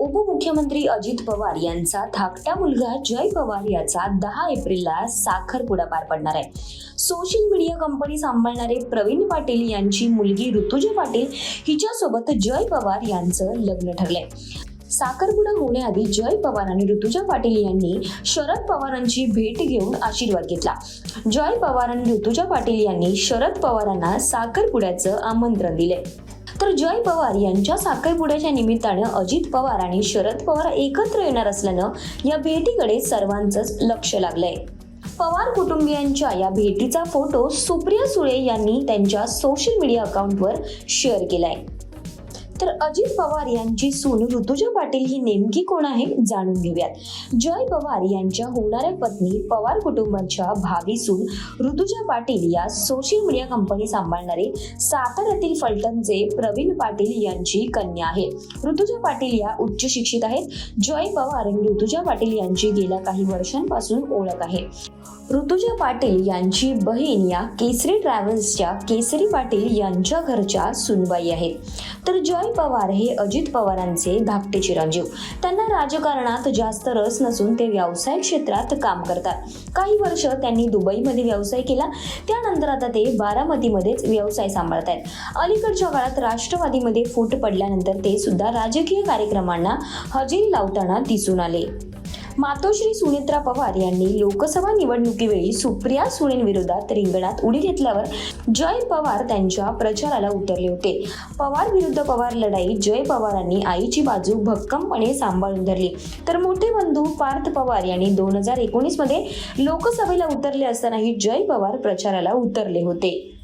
उपमुख्यमंत्री अजित पवार यांचा धाकटा मुलगा जय पवार याचा दहा एप्रिलला साखरपुडा पार पडणार आहे. सोशल मीडिया कंपनी सांभाळणारे प्रवीण पाटील यांची मुलगी ऋतुजा पाटील हिच्यासोबत जय पवार यांचं लग्न ठरलंय. साखरपुडा होण्याआधी जय पवार आणि ऋतुजा पाटील यांनी शरद पवारांची भेट घेऊन आशीर्वाद घेतला. जय पवार आणि ऋतुजा पाटील यांनी शरद पवारांना साखरपुड्याचं आमंत्रण दिले. तर जय पवार यांच्या साखरपुड्याच्या निमित्तानं अजित पवार आणि शरद पवार एकत्र येणार असल्यानं या भेटीकडे सर्वांचंच लक्ष लागलंय. पवार कुटुंबियांच्या या भेटीचा फोटो सुप्रिया सुळे यांनी त्यांच्या सोशल मीडिया अकाउंटवर शेअर केलाय. तर अजित पवार यांची सून ऋतुजा पाटील ही नेमकी कोण आहे जाणून घेऊयात. जय पवार यांच्या होणाऱ्या पत्नी पवार कुटुंबाच्या भावी सून ऋतुजा पाटील या सोशल मीडिया कंपनी सांभाळणारे साताऱ्यातील फलटणचे प्रवीण पाटील यांची कन्या आहे. ऋतुजा पाटील या उच्च शिक्षित आहेत. जय पवार आणि ऋतुजा पाटील यांची गेल्या काही वर्षांपासून ओळख आहे. ऋतुजा पाटील यांची बहीण या केसरी ट्रॅव्हल्सच्या केसरी पाटील यांच्या घरच्या सुनबाई आहेत. तर जय पवार हे अजित पवारांचे धाकटे चिरंजीव. त्यांना राजकारणात जास्त रस नसून ते व्यवसाय क्षेत्रात काम करतात. काही वर्ष त्यांनी दुबईमध्ये व्यवसाय केला. त्यानंतर आता ते बारामतीमध्येच व्यवसाय सांभाळत आहेत अलीकडच्या काळात राष्ट्रवादीमध्ये फूट पडल्यानंतर ते सुद्धा राजकीय कार्यक्रमांना हजेरी लावताना दिसून आले. मातोश्री सुनेत्रा पवार यांनी लोकसभा निवडणुकीवेळी सुप्रिया सुळेंविरोधात रिंगणात उडी घेतल्यावर जय पवार त्यांच्या प्रचाराला उतरले होते. पवार विरुद्ध पवार लढाई जय पवारांनी आईची बाजू भक्कमपणे सांभाळून धरली. तर मोठे बंधू पार्थ पवार यांनी दोन हजार एकोणीसमध्ये लोकसभेला उतरले असतानाही जय पवार प्रचाराला उतरले होते.